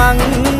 มัง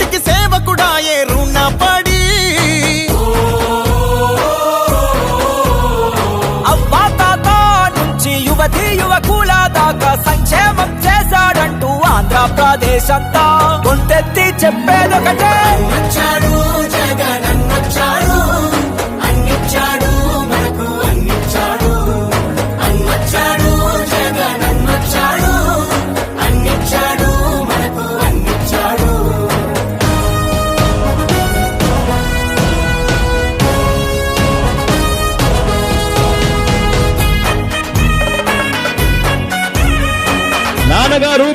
యువకుల దాకా సంక్షేమం చేశాడంటూ ఆంధ్రప్రదేశ్ అంతా గొంతెత్తి చెప్పేదొకటే. వచ్చాడు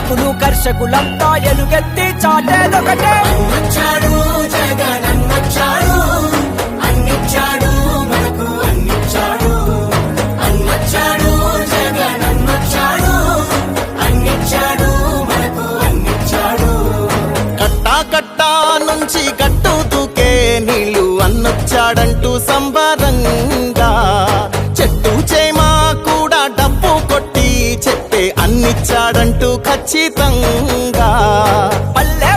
కార్మికులు కర్షకులంతా ఎలుగెత్తి చాటేదొకటే. అన్నొచ్చాడు జగన్ అన్నొచ్చాడు అన్నిచ్చాడు మనకు అన్నిచ్చాడు. అన్నొచ్చాడు జగన్ అన్నొచ్చాడు అన్నిచ్చాడు మనకు అన్నిచ్చాడు. కట్టా కట్టా నుంచి వస్తాడంటూ ఖచ్చితంగా. పల్లె